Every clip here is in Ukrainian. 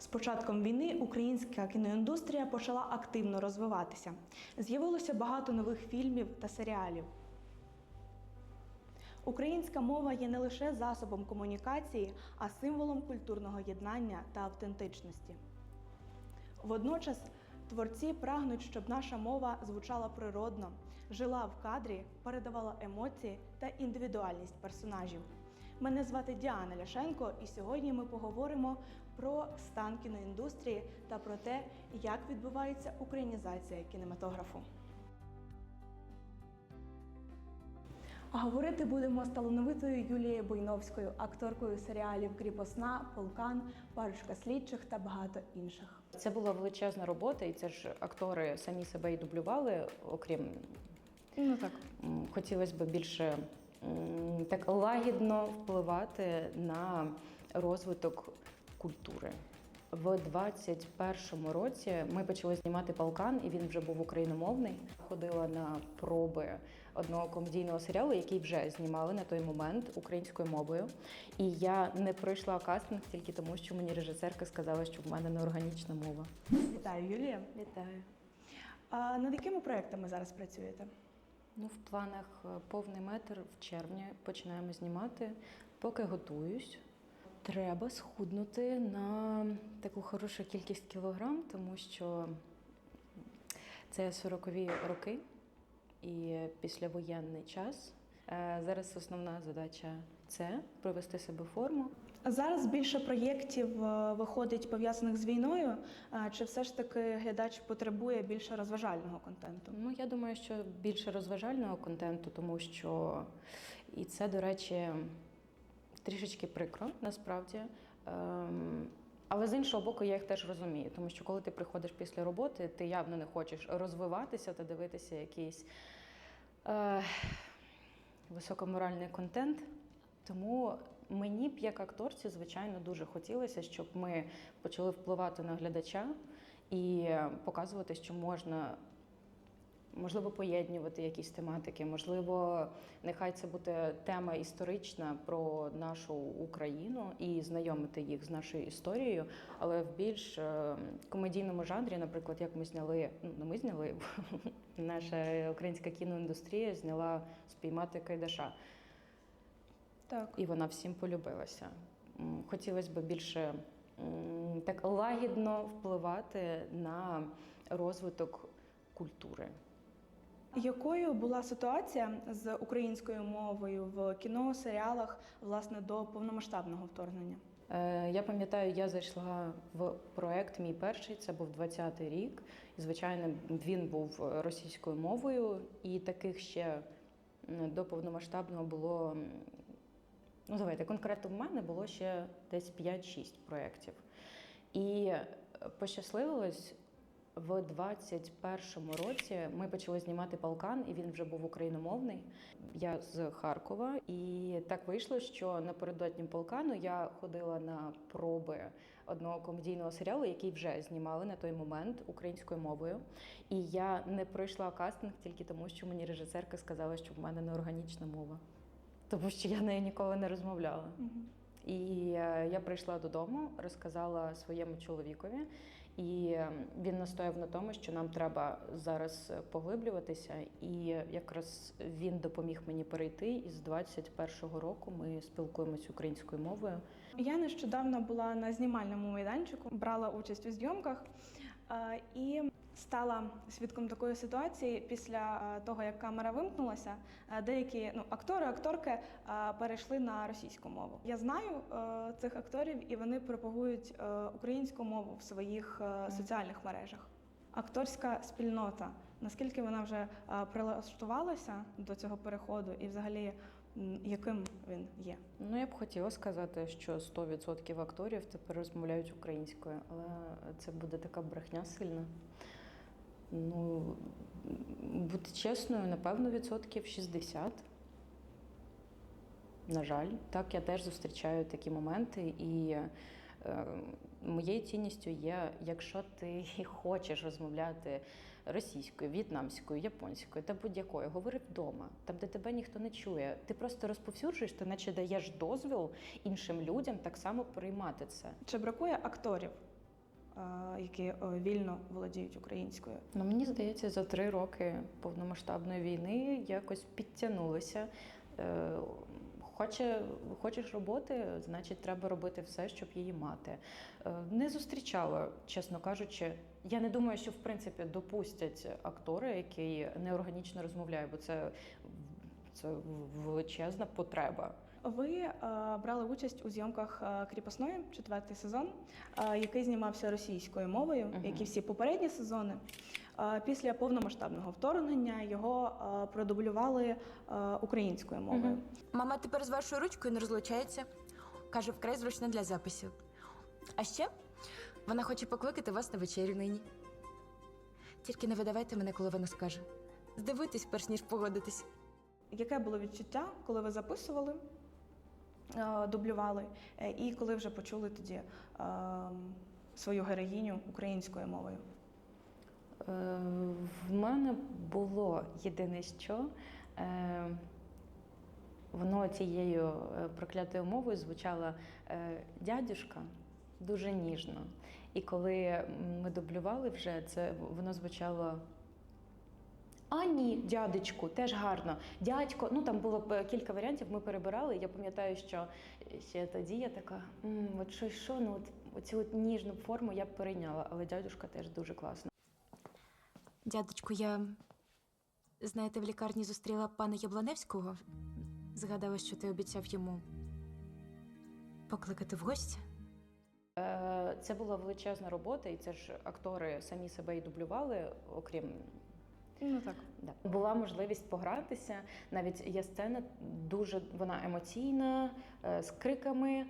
З початком війни українська кіноіндустрія почала активно розвиватися. З'явилося багато нових фільмів та серіалів. Українська мова є не лише засобом комунікації, а символом культурного єднання та автентичності. Водночас творці прагнуть, щоб наша мова звучала природно, жила в кадрі, передавала емоції та індивідуальність персонажів. Мене звати Діана Ляшенко, і сьогодні ми поговоримо про стан кіноіндустрії та про те, як відбувається українізація кінематографу. А говорити будемо з талановитою Юлією Буйновською, акторкою серіалів Кріпосна, Полкан, Парочка слідчих та багато інших. Це була величезна робота, і це ж актори самі себе і дублювали, окрім Ну так. хотілося б більше так лагідно впливати на розвиток культури. В 21-му році ми почали знімати Балкан, і він вже був україномовний. Ходила на проби одного комедійного серіалу, який вже знімали на той момент українською мовою. І я не пройшла кастинг тільки тому, що мені режисерка сказала, що в мене неорганічна мова. Вітаю, Юлія. Вітаю. А над якими проектами зараз працюєте? Ну, в планах е, повний метр в червні починаємо знімати. Поки готуюсь. Треба схуднути на таку хорошу кількість кілограм, тому що це 40-ві роки і післявоєнний час. Е, Зараз основна задача це привести себе в форму. Зараз більше проєктів е, виходить пов'язаних з війною. Е, Чи все ж таки глядач потребує більше розважального контенту? Ну, я думаю, що більше розважального контенту, тому що і це, до речі, трішечки прикро насправді. Ем, але з іншого боку, я їх теж розумію, тому що коли ти приходиш після роботи, ти явно не хочеш розвиватися та дивитися якийсь е, високоморальний контент. Тому мені б як акторці, звичайно, дуже хотілося, щоб ми почали впливати на глядача і показувати, що можна Можливо, поєднувати якісь тематики, можливо, нехай це буде тема історична про нашу Україну і знайомити їх з нашою історією, але в більш е, комедійному жанрі, наприклад, як ми зняли, ну ми зняли, наша українська кіноіндустрія зняла спіймати Кайдаша, Так. і вона всім полюбилася. Хотілося б більше так лагідно впливати на розвиток культури. Якою була ситуація з українською мовою в кіно, серіалах власне до повномасштабного вторгнення? Е, Я пам'ятаю, я зайшла в проект мій перший, це був 20-й рік. Звичайно, він був російською мовою, і таких ще до повномасштабного було. Ну, давайте, конкретно в мене було ще десь 5-6 проєктів. І е, пощасливилось. В 21-му році ми почали знімати Балкан, і він вже був україномовний. Я з Харкова, і так вийшло, що напередодні Балкану я ходила на проби одного комедійного серіалу, який вже знімали на той момент українською мовою. І я не пройшла кастинг тільки тому, що мені режисерка сказала, що в мене неорганічна мова, тому що я нею ніколи не розмовляла. І е, я прийшла додому, розказала своєму чоловікові, і е, він настояв на тому, що нам треба зараз поглиблюватися. І якраз він допоміг мені перейти. І з 21-го року ми спілкуємося українською мовою. Я нещодавно була на знімальному майданчику, брала участь у зйомках і стала свідком такої ситуації після е, того, як камера вимкнулася. е, Деякі ну, актори, акторки е, перейшли на російську мову. Я знаю цих акторів, і вони пропагують українську мову в своїх соціальних мережах. Акторська спільнота, наскільки вона вже прилаштувалася до цього переходу, і взагалі яким він є? Ну, я б хотіла сказати, що 100% акторів тепер розмовляють українською, але це буде така брехня сильна. Ну, бути чесною, напевно, відсотків 60. На жаль, так я теж зустрічаю такі моменти, і е, моєю цінністю є, якщо ти хочеш розмовляти російською, в'єтнамською, японською та будь-якою, говори вдома, там, де тебе ніхто не чує. Ти просто розповсюджуєш, ти наче даєш дозвіл іншим людям так само приймати це. Чи бракує акторів які е, вільно володіють українською. Ну, мені здається, за три роки повномасштабної війни якось підтягнулися. Е, Хоче, хочеш роботи, значить, треба робити все, щоб її мати. Е, Не зустрічала, чесно кажучи. Я не думаю, що в принципі допустять актора, який неорганічно розмовляє, бо це, це величезна потреба. Ви е, брали участь у зйомках е, кріпосної, четвертий сезон, е, який знімався російською мовою, Мгм. як і всі попередні сезони. Після повномасштабного вторгнення його продублювали українською мовою. Мгм. Мама тепер з вашою ручкою не розлучається. Каже, вкрай зручно для записів. А ще вона хоче покликати вас на вечерю нині. Тільки не видавайте мене, коли вона скаже. Здивуйтесь, перш ніж погодитись. Яке було відчуття, коли ви записували, дублювали, е, і коли вже почули тоді е, свою героїню українською мовою? Е, В мене було єдине що. е, Воно цією е, проклятою мовою звучало е, дядюшка дуже ніжно. І коли ми дублювали вже, це воно звучало. А ні, дядечку, теж гарно. Дядько, ну там було б кілька варіантів, ми перебирали. Я пам'ятаю, що ще тоді я така, «М, от що, що, ну от оцю от ніжну форму я б перейняла, але дядюшка теж дуже класно. Дядечку, я, знаєте, в лікарні зустріла пана Ябланевського. Згадала, що ти обіцяв йому покликати в гості. Е, Це була величезна робота, і це ж актори самі себе і дублювали, окрім Ну так. да. була можливість погратися. Навіть є сцена дуже вона емоційна, е, з криками,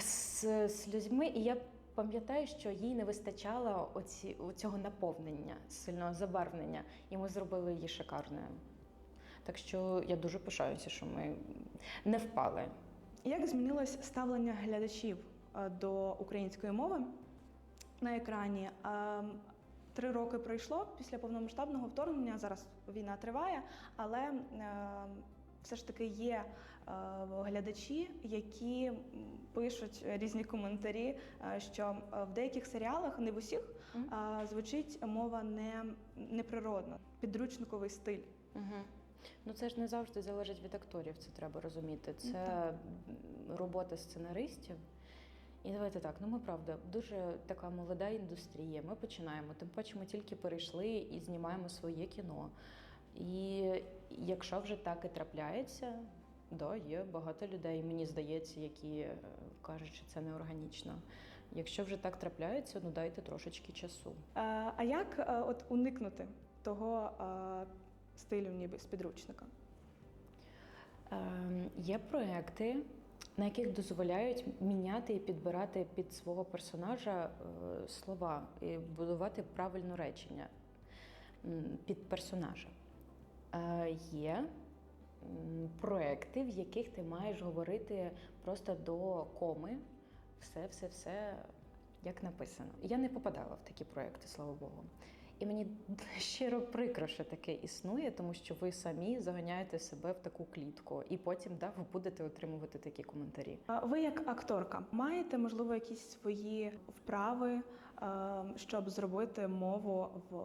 з сльозьми. І я пам'ятаю, що їй не вистачало оці, цього наповнення, сильного забарвлення, і ми зробили її шикарною. Так що я дуже пишаюся, що ми не впали. Як змінилось ставлення глядачів е, до української мови на екрані? Три роки пройшло після повномасштабного вторгнення. Зараз війна триває, але ем, все ж таки є е, глядачі, які пишуть різні коментарі, е, що е, в деяких серіалах, не в усіх, звучить мова не, неприродно, підручниковий стиль. Угу. Ну це ж не завжди залежить від акторів, це треба розуміти. Це робота сценаристів. І давайте так, ну ми правда дуже така молода індустрія. Ми починаємо. Тим паче ми тільки перейшли і знімаємо своє кіно. І якщо вже так і трапляється, да, є багато людей, мені здається, які е, кажуть, що це неорганічно. Якщо вже так трапляється, ну дайте трошечки часу. Е, А як е, от уникнути того е, стилю, ніби з підручника? Ем, Є проекти, на яких дозволяють міняти і підбирати під свого персонажа е, слова і будувати правильне речення під персонажа. Е, Є проекти, в яких ти маєш говорити просто до коми все, все, все як написано. Я не попадала в такі проекти, слава Богу. І мені щиро прикро, що таке існує, тому що ви самі заганяєте себе в таку клітку, і потім да, ви будете отримувати такі коментарі. А Ви як акторка маєте можливо якісь свої вправи, е, щоб зробити мову в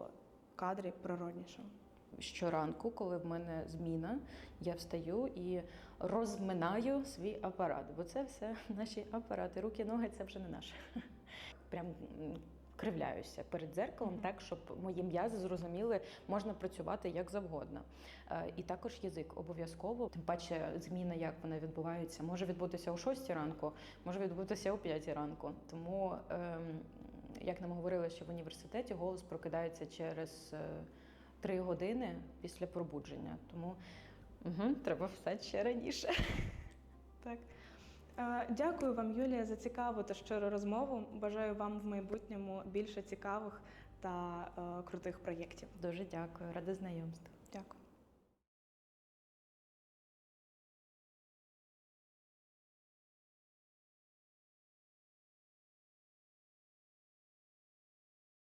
кадрі природнішим? Щоранку, коли в мене зміна, я встаю і розминаю свій апарат, бо це все наші апарати. Руки, ноги це вже не наше. Прям кривляюся перед дзеркалом, так щоб мої м'язи зрозуміли, можна працювати як завгодно. Е, І також язик обов'язково. Тим паче, зміна, як вона відбувається, може відбутися о 6 ранку, може відбутися о 5 ранку. Тому, ем, як нам говорили, що в університеті голос прокидається через. е, три години після пробудження. Тому угу, треба встати ще раніше. Так. Е, Дякую вам, Юлія, за цікаву та щиру розмову. Бажаю вам в майбутньому більше цікавих та е, крутих проєктів. Дуже дякую, рада знайомству.